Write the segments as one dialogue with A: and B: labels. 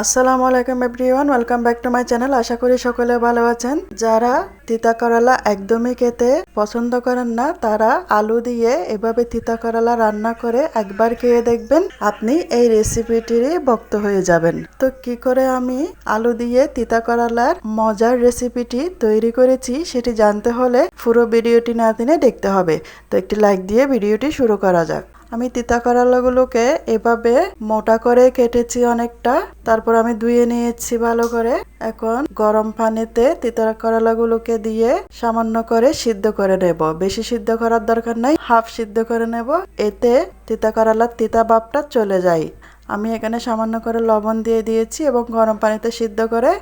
A: আসসালামু আলাইকুম everyone, welcome back to my channel. আশা করি সকলে ভালো আছেন। যারা তিতা করলা একদমই খেতে পছন্দ করেন না, তারা আলু দিয়ে এভাবে তিতা করলা রান্না করে একবার খেয়ে দেখবেন, আপনি এই রেসিপিটিরই ভক্ত হয়ে যাবেন। তো কি করে আমি আলু দিয়ে তিতা করলার মজার রেসিপিটি তৈরি করেছি সেটি জানতে হলে পুরো ভিডিওটি না দিনে দেখতে হবে। তো একটি লাইক দিয়ে ভিডিওটি শুরু করা যাক। আমি তিতা করলাগুলোকে এভাবে মোটা করে কেটেছি অনেকটা। তারপর আমি ধুয়ে নিয়েছি ভালো করে। এখন গরম পানিতে তিতা করলাগুলোকে দিয়ে সামান্য করে সিদ্ধ করে নেব। বেশি সিদ্ধ করার দরকার নাই, হাফ সিদ্ধ করে নেব। এতে তিতা করলার তিতা ভাবটা চলে যায়। আমি এখানে সামান্য করে লবণ দিয়ে দিয়েছি এবং গরম পানিতে সিদ্ধ করে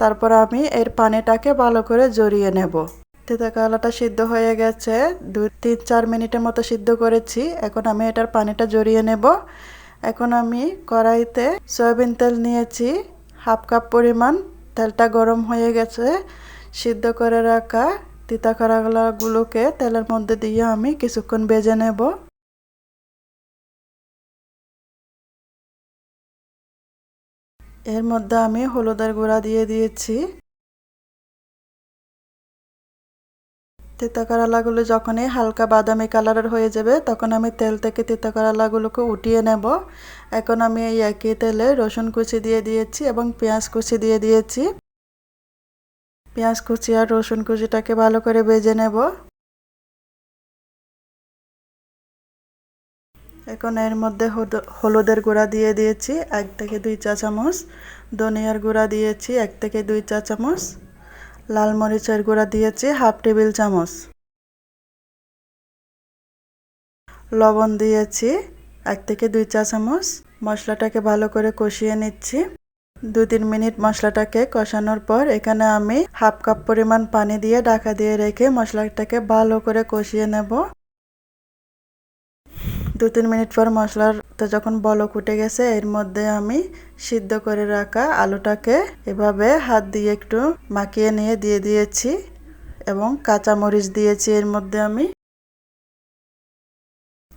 A: তারপর আমি এর পানিটাকে ভালো করে জড়িয়ে নেব। তিতা কালাটা সিদ্ধ হয়ে গেছে। দু তিন, চার মিনিটের মতো সিদ্ধ করেছি। এখন আমি এটার পানিটা জড়িয়ে নেব। এখন আমি কড়াইতে সয়াবিন তেল নিয়েছি। হাফ কাপ পরিমাণ তেলটা গরম হয়ে গেছে। সিদ্ধ করে রাখা তিতা কারাগুলোকে তেলের মধ্যে দিয়ে আমি কিছুক্ষণ বেজে নেব। এর মধ্যে আমি হলুদের গুঁড়া দিয়ে দিয়েছি। তিতা করলাগুলো যখনই হালকা বাদামি কালারের হয়ে যাবে, তখন আমি তেল থেকে তিতা করলাগুলোকে উঠিয়ে নেব। এখন আমি এই একই তেলে রসুন কুচি দিয়ে দিয়েছি এবং পেঁয়াজ কুচি দিয়ে দিয়েছি। পেঁয়াজ কুচি আর রসুন কুচিটাকে ভালো করে বেজে নেব। এখন এর মধ্যে হলুদের গুঁড়া দিয়ে দিয়েছি, এক থেকে দুই চা চামচ ধনিয়ার গুঁড়া দিয়েছি, এক থেকে দুই চা চামচ লাল মরিচের গুঁড়া দিয়েছি হাফ টেবিল চামচ। লবণ দিয়েছি এক থেকে দুই চা চামচ। মশলাটাকে ভালো করে কষিয়ে নিচ্ছি। দু তিন মিনিট মশলাটাকে কষানোর পর এখানে আমি হাফ কাপ পরিমাণ পানি দিয়ে ঢাকা দিয়ে রেখে মশলাটাকে ভালো করে কষিয়ে নেব। দু তিন মিনিট পর মশলাটা যখন বলক উঠে গেছে, এর মধ্যে আমি সিদ্ধ করে রাখা আলুটাকে এভাবে হাত দিয়ে একটু মাখিয়ে নিয়ে দিয়ে দিয়েছি এবং কাঁচা মরিচ দিয়েছি এর মধ্যে আমি।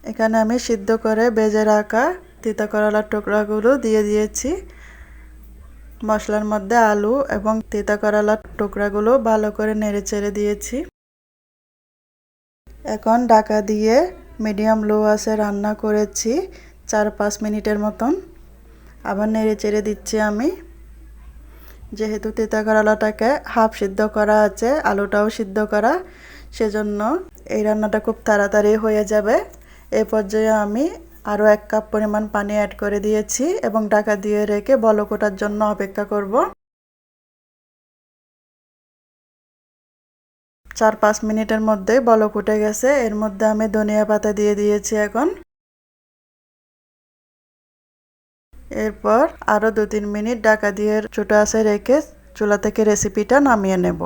A: এখানে আমি সিদ্ধ করে বেজে রাখা তিতা করলার টুকরাগুলো দিয়ে দিয়েছি। মশলার মধ্যে আলু এবং তিতা করলার টুকরাগুলো ভালো করে নেড়ে চেড়ে দিয়েছি। এখন ঢাকা দিয়ে মিডিয়াম লো আছে, রান্না করেছি, চার পাঁচ মিনিটের মতন। আবার নেড়ে চেড়ে দিচ্ছি আমি। যেহেতু তিতা করলাটাকে হাফ সিদ্ধ করা আছে, আলুটাও সিদ্ধ করা, সেজন্য এই রান্নাটা খুব তাড়াতাড়ি হয়ে যাবে। এ পর্যায়ে আমি আরও এক কাপ পরিমাণ পানি অ্যাড করে দিয়েছি এবং ঢাকা দিয়ে রেখে বলকোটার জন্য অপেক্ষা করব। চার পাঁচ মিনিটের মধ্যে বলক উঠে গেছে। এর মধ্যে আমি ধনিয়া পাতা দিয়ে দিয়েছি এখন। এরপর আরও দু তিন মিনিট ডাকা দিয়ে ছোটো আছে রেখে চুলা থেকে রেসিপিটা নামিয়ে নেব।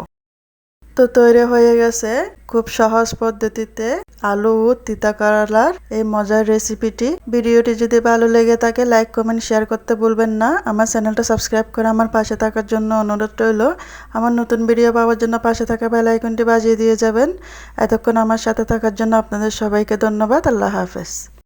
A: তো তৈরি হয়ে গেছে খুব সহজ পদ্ধতিতে আলু ও তিতা করলার এই মজার রেসিপিটি ভিডিওটি যদি ভালো লেগে থাকে লাইক কমেন্ট শেয়ার করতে ভুলবেন না। আমার চ্যানেলটা সাবস্ক্রাইব করে আমার পাশে থাকার জন্য অনুরোধ রইল। আমার নতুন ভিডিও পাওয়ার জন্য পাশে থাকা বেল আইকনটি বাজিয়ে দিয়ে যাবেন। এতক্ষণ আমার সাথে থাকার জন্য আপনাদের সবাইকে ধন্যবাদ। আল্লাহ হাফেজ।